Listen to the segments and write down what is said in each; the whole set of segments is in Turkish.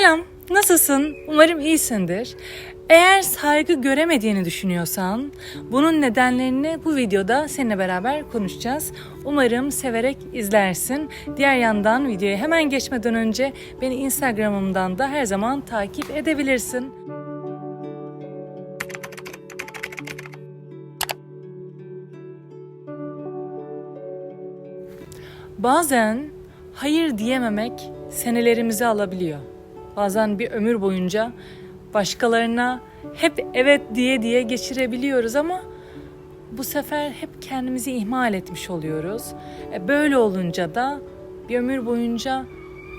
Selam, nasılsın? Umarım iyisindir. Eğer saygı göremediğini düşünüyorsan, bunun nedenlerini bu videoda seninle beraber konuşacağız. Umarım severek izlersin. Diğer yandan videoya hemen geçmeden önce beni Instagram'ımdan da her zaman takip edebilirsin. Bazen hayır diyememek senelerimizi alabiliyor. Bazen bir ömür boyunca başkalarına hep evet diye diye geçirebiliyoruz ama bu sefer hep kendimizi ihmal etmiş oluyoruz. E, Böyle olunca da bir ömür boyunca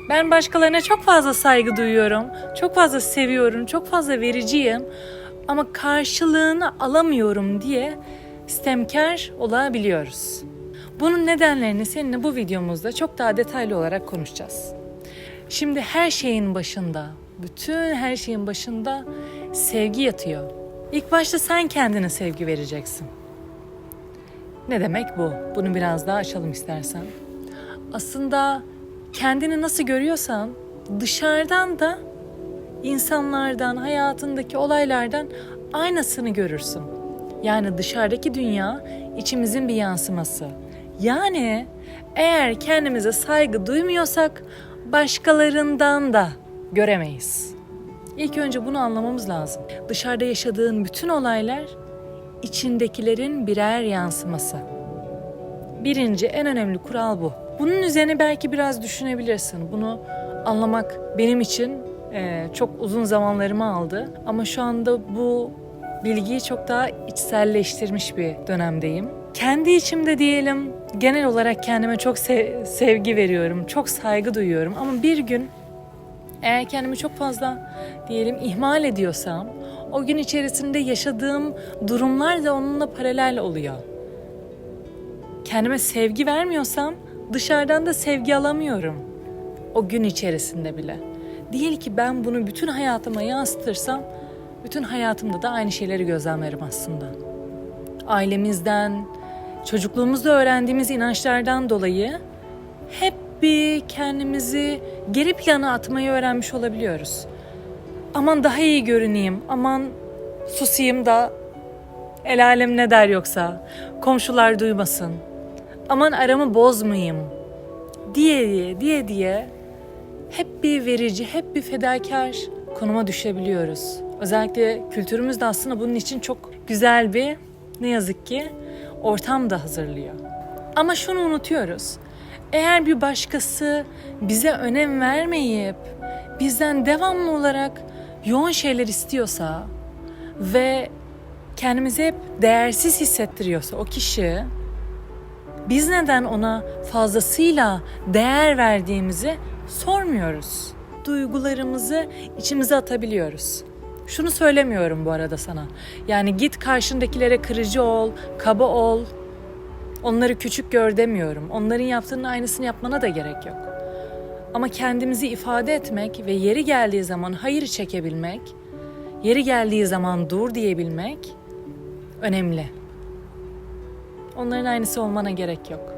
ben başkalarına çok fazla saygı duyuyorum, çok fazla seviyorum, çok fazla vericiyim ama karşılığını alamıyorum diye stemkar olabiliyoruz. Bunun nedenlerini seninle bu videomuzda çok daha detaylı olarak konuşacağız. Şimdi her şeyin başında, bütün her şeyin başında sevgi yatıyor. İlk başta sen kendine sevgi vereceksin. Ne demek bu? Bunu biraz daha açalım istersen. Aslında kendini nasıl görüyorsan dışarıdan da insanlardan, hayatındaki olaylardan aynısını görürsün. Yani dışarıdaki dünya içimizin bir yansıması. Yani eğer kendimize saygı duymuyorsak başkalarından da göremeyiz. İlk önce bunu anlamamız lazım. Dışarıda yaşadığın bütün olaylar içindekilerin birer yansıması. Birinci en önemli kural bu. Bunun üzerine belki biraz düşünebilirsin. Bunu anlamak benim için e, çok uzun zamanlarımı aldı. Ama şu anda bu bilgiyi çok daha içselleştirmiş bir dönemdeyim. Kendi içimde diyelim genel olarak kendime çok se- sevgi veriyorum, çok saygı duyuyorum. Ama bir gün eğer kendimi çok fazla diyelim ihmal ediyorsam o gün içerisinde yaşadığım durumlar da onunla paralel oluyor. Kendime sevgi vermiyorsam dışarıdan da sevgi alamıyorum. O gün içerisinde bile. Değil ki ben bunu bütün hayatıma yansıtırsam bütün hayatımda da aynı şeyleri gözlemlerim aslında. Ailemizden, çocukluğumuzda öğrendiğimiz inançlardan dolayı hep bir kendimizi geri plana atmayı öğrenmiş olabiliyoruz. Aman daha iyi görüneyim, aman susayım da el alem ne der yoksa, komşular duymasın, aman aramı bozmayayım diye diye diye diye hep bir verici, hep bir fedakar konuma düşebiliyoruz. Özellikle kültürümüz de aslında bunun için çok güzel bir ne yazık ki ortam da hazırlıyor. Ama şunu unutuyoruz. Eğer bir başkası bize önem vermeyip bizden devamlı olarak yoğun şeyler istiyorsa ve kendimizi hep değersiz hissettiriyorsa o kişi biz neden ona fazlasıyla değer verdiğimizi sormuyoruz. Duygularımızı içimize atabiliyoruz. Şunu söylemiyorum bu arada sana. Yani git karşındakilere kırıcı ol, kaba ol. Onları küçük gör demiyorum. Onların yaptığının aynısını yapmana da gerek yok. Ama kendimizi ifade etmek ve yeri geldiği zaman hayır çekebilmek, yeri geldiği zaman dur diyebilmek önemli. Onların aynısı olmana gerek yok.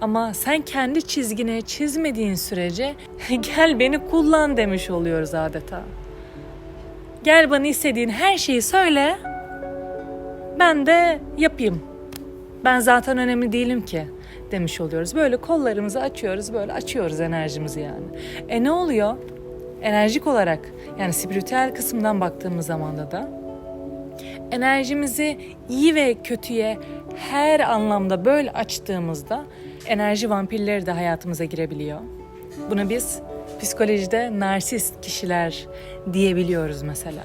Ama sen kendi çizgini çizmediğin sürece gel beni kullan demiş oluyoruz adeta. Gel bana istediğin her şeyi söyle. Ben de yapayım. Ben zaten önemli değilim ki demiş oluyoruz. Böyle kollarımızı açıyoruz, böyle açıyoruz enerjimizi yani. E ne oluyor? Enerjik olarak yani spiritüel kısımdan baktığımız zamanda da enerjimizi iyi ve kötüye her anlamda böyle açtığımızda enerji vampirleri de hayatımıza girebiliyor. Buna biz psikolojide narsist kişiler diyebiliyoruz mesela.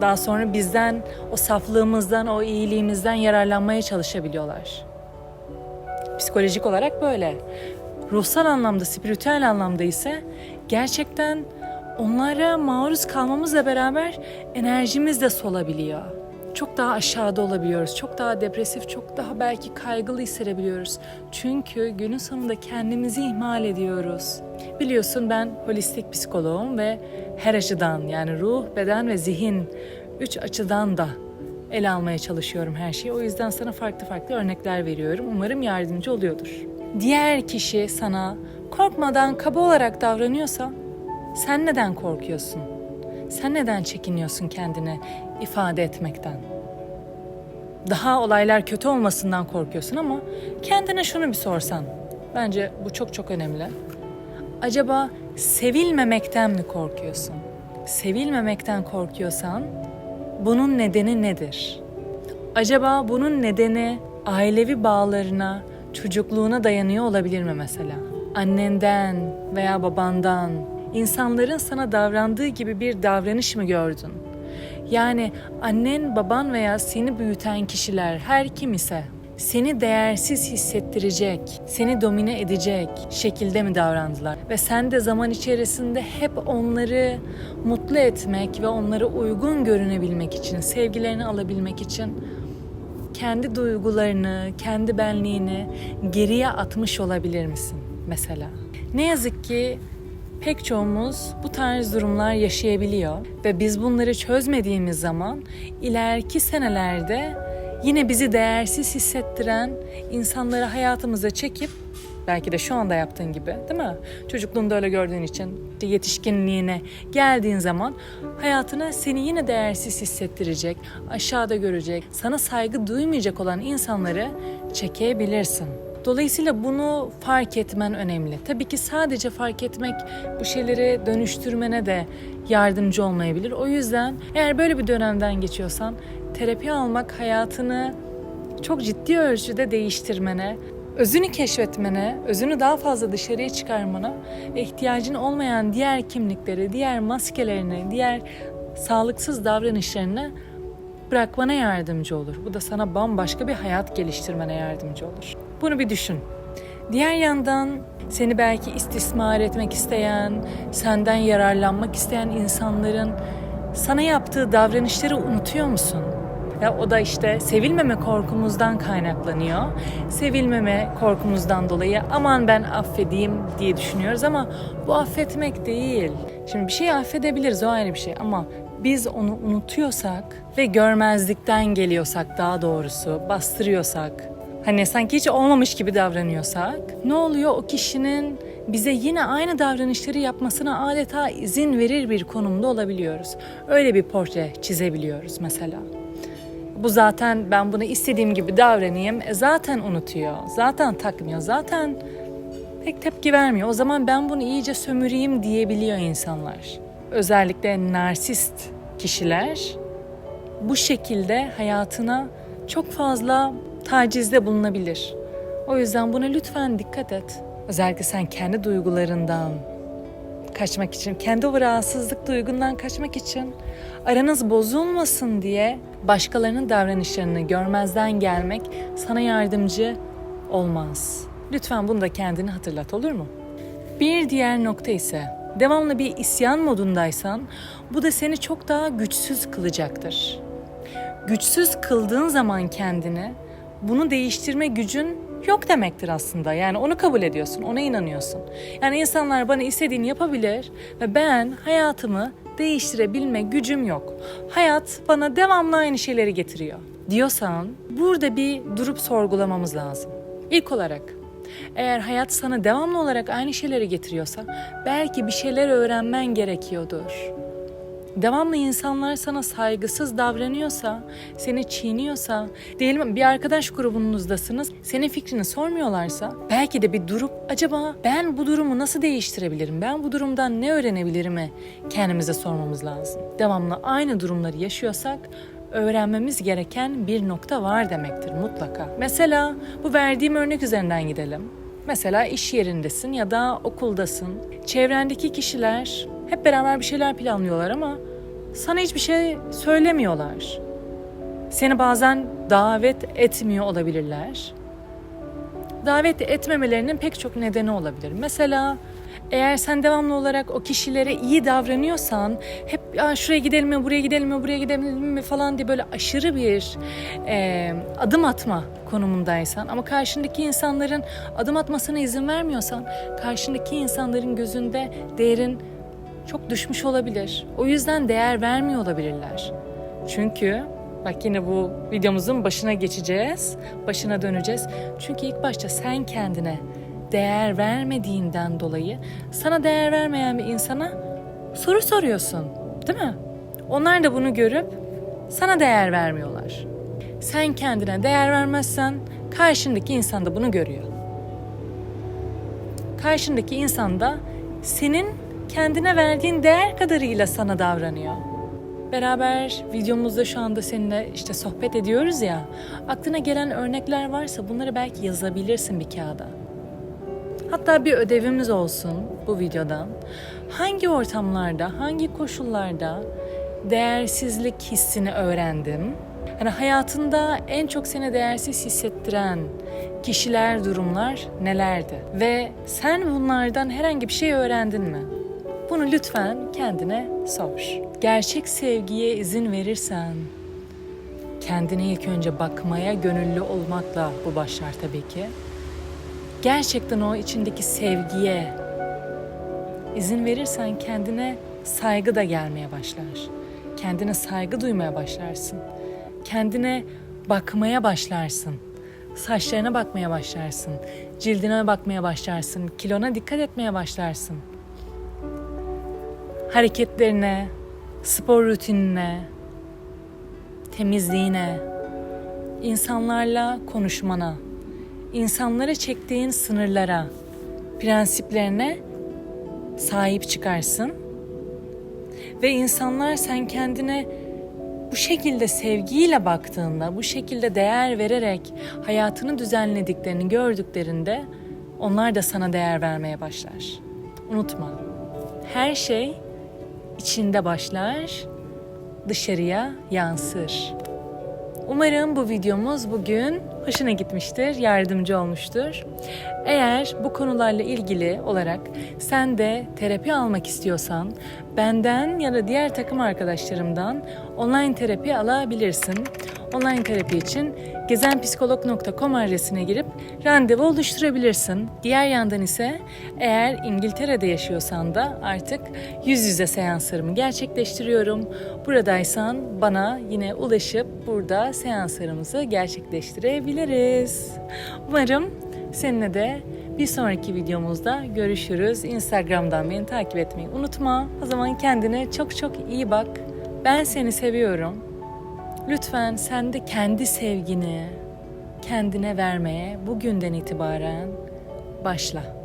Daha sonra bizden, o saflığımızdan, o iyiliğimizden yararlanmaya çalışabiliyorlar. Psikolojik olarak böyle. Ruhsal anlamda, spiritüel anlamda ise gerçekten onlara maruz kalmamızla beraber enerjimiz de solabiliyor. Çok daha aşağıda olabiliyoruz. Çok daha depresif, çok daha belki kaygılı hissedebiliyoruz. Çünkü günün sonunda kendimizi ihmal ediyoruz. Biliyorsun ben holistik psikoloğum ve her açıdan yani ruh, beden ve zihin üç açıdan da ele almaya çalışıyorum her şeyi. O yüzden sana farklı farklı örnekler veriyorum. Umarım yardımcı oluyordur. Diğer kişi sana korkmadan kaba olarak davranıyorsa Sen neden korkuyorsun? Sen neden çekiniyorsun kendini ifade etmekten? Daha olaylar kötü olmasından korkuyorsun ama kendine şunu bir sorsan. Bence bu çok çok önemli. Acaba sevilmemekten mi korkuyorsun? Sevilmemekten korkuyorsan bunun nedeni nedir? Acaba bunun nedeni ailevi bağlarına, çocukluğuna dayanıyor olabilir mi mesela? Annenden veya babandan insanların sana davrandığı gibi bir davranış mı gördün? Yani annen, baban veya seni büyüten kişiler her kim ise seni değersiz hissettirecek, seni domine edecek şekilde mi davrandılar? Ve sen de zaman içerisinde hep onları mutlu etmek ve onlara uygun görünebilmek için, sevgilerini alabilmek için kendi duygularını, kendi benliğini geriye atmış olabilir misin mesela? Ne yazık ki pek çoğumuz bu tarz durumlar yaşayabiliyor ve biz bunları çözmediğimiz zaman ileriki senelerde yine bizi değersiz hissettiren insanları hayatımıza çekip belki de şu anda yaptığın gibi değil mi? Çocukluğunda öyle gördüğün için yetişkinliğine geldiğin zaman hayatına seni yine değersiz hissettirecek, aşağıda görecek, sana saygı duymayacak olan insanları çekebilirsin. Dolayısıyla bunu fark etmen önemli. Tabii ki sadece fark etmek bu şeyleri dönüştürmene de yardımcı olmayabilir. O yüzden eğer böyle bir dönemden geçiyorsan terapi almak hayatını çok ciddi ölçüde değiştirmene, özünü keşfetmene, özünü daha fazla dışarıya çıkarmana ve ihtiyacın olmayan diğer kimlikleri, diğer maskelerini, diğer sağlıksız davranışlarını bırakmana yardımcı olur. Bu da sana bambaşka bir hayat geliştirmene yardımcı olur. Bunu bir düşün. Diğer yandan seni belki istismar etmek isteyen, senden yararlanmak isteyen insanların sana yaptığı davranışları unutuyor musun? Ya o da işte sevilmeme korkumuzdan kaynaklanıyor. Sevilmeme korkumuzdan dolayı aman ben affedeyim diye düşünüyoruz ama bu affetmek değil. Şimdi bir şeyi affedebiliriz o ayrı bir şey ama biz onu unutuyorsak ve görmezlikten geliyorsak daha doğrusu bastırıyorsak hani sanki hiç olmamış gibi davranıyorsak ne oluyor o kişinin bize yine aynı davranışları yapmasına adeta izin verir bir konumda olabiliyoruz. Öyle bir portre çizebiliyoruz mesela. Bu zaten ben bunu istediğim gibi davranayım. E zaten unutuyor. Zaten takmıyor. Zaten pek tepki vermiyor. O zaman ben bunu iyice sömüreyim diyebiliyor insanlar. Özellikle narsist kişiler bu şekilde hayatına çok fazla tacizde bulunabilir. O yüzden buna lütfen dikkat et. Özellikle sen kendi duygularından kaçmak için, kendi o rahatsızlık duygundan kaçmak için aranız bozulmasın diye başkalarının davranışlarını görmezden gelmek sana yardımcı olmaz. Lütfen bunu da kendini hatırlat olur mu? Bir diğer nokta ise devamlı bir isyan modundaysan bu da seni çok daha güçsüz kılacaktır. Güçsüz kıldığın zaman kendini bunu değiştirme gücün yok demektir aslında. Yani onu kabul ediyorsun, ona inanıyorsun. Yani insanlar bana istediğini yapabilir ve ben hayatımı değiştirebilme gücüm yok. Hayat bana devamlı aynı şeyleri getiriyor diyorsan burada bir durup sorgulamamız lazım. İlk olarak eğer hayat sana devamlı olarak aynı şeyleri getiriyorsa belki bir şeyler öğrenmen gerekiyordur. Devamlı insanlar sana saygısız davranıyorsa, seni çiğniyorsa, diyelim bir arkadaş grubunuzdasınız, senin fikrini sormuyorlarsa, belki de bir durup acaba ben bu durumu nasıl değiştirebilirim, ben bu durumdan ne öğrenebilirimi kendimize sormamız lazım. Devamlı aynı durumları yaşıyorsak, öğrenmemiz gereken bir nokta var demektir mutlaka. Mesela bu verdiğim örnek üzerinden gidelim. Mesela iş yerindesin ya da okuldasın. Çevrendeki kişiler hep beraber bir şeyler planlıyorlar ama sana hiçbir şey söylemiyorlar. Seni bazen davet etmiyor olabilirler. Davet etmemelerinin pek çok nedeni olabilir. Mesela eğer sen devamlı olarak o kişilere iyi davranıyorsan hep ya şuraya gidelim mi, buraya gidelim mi, buraya gidelim mi falan diye böyle aşırı bir e, adım atma konumundaysan ama karşındaki insanların adım atmasına izin vermiyorsan karşındaki insanların gözünde değerin çok düşmüş olabilir. O yüzden değer vermiyor olabilirler. Çünkü bak yine bu videomuzun başına geçeceğiz, başına döneceğiz. Çünkü ilk başta sen kendine değer vermediğinden dolayı sana değer vermeyen bir insana soru soruyorsun. Değil mi? Onlar da bunu görüp sana değer vermiyorlar. Sen kendine değer vermezsen karşındaki insan da bunu görüyor. Karşındaki insan da senin kendine verdiğin değer kadarıyla sana davranıyor. Beraber videomuzda şu anda seninle işte sohbet ediyoruz ya. Aklına gelen örnekler varsa bunları belki yazabilirsin bir kağıda. Hatta bir ödevimiz olsun bu videodan. Hangi ortamlarda, hangi koşullarda değersizlik hissini öğrendim? Hani hayatında en çok seni değersiz hissettiren kişiler, durumlar nelerdi? Ve sen bunlardan herhangi bir şey öğrendin mi? Bunu lütfen kendine sor. Gerçek sevgiye izin verirsen, kendine ilk önce bakmaya gönüllü olmakla bu başlar tabii ki. Gerçekten o içindeki sevgiye izin verirsen kendine saygı da gelmeye başlar. Kendine saygı duymaya başlarsın. Kendine bakmaya başlarsın. Saçlarına bakmaya başlarsın. Cildine bakmaya başlarsın. Kilona dikkat etmeye başlarsın hareketlerine, spor rutinine, temizliğine, insanlarla konuşmana, insanlara çektiğin sınırlara, prensiplerine sahip çıkarsın. Ve insanlar sen kendine bu şekilde sevgiyle baktığında, bu şekilde değer vererek hayatını düzenlediklerini gördüklerinde onlar da sana değer vermeye başlar. Unutma. Her şey içinde başlar, dışarıya yansır. Umarım bu videomuz bugün hoşuna gitmiştir, yardımcı olmuştur. Eğer bu konularla ilgili olarak sen de terapi almak istiyorsan benden ya da diğer takım arkadaşlarımdan online terapi alabilirsin. Online terapi için gezenpsikolog.com adresine girip randevu oluşturabilirsin. Diğer yandan ise eğer İngiltere'de yaşıyorsan da artık yüz yüze seanslarımı gerçekleştiriyorum. Buradaysan bana yine ulaşıp burada seanslarımızı gerçekleştirebiliriz. Umarım seninle de bir sonraki videomuzda görüşürüz. Instagram'dan beni takip etmeyi unutma. O zaman kendine çok çok iyi bak. Ben seni seviyorum. Lütfen sen de kendi sevgini kendine vermeye bugünden itibaren başla.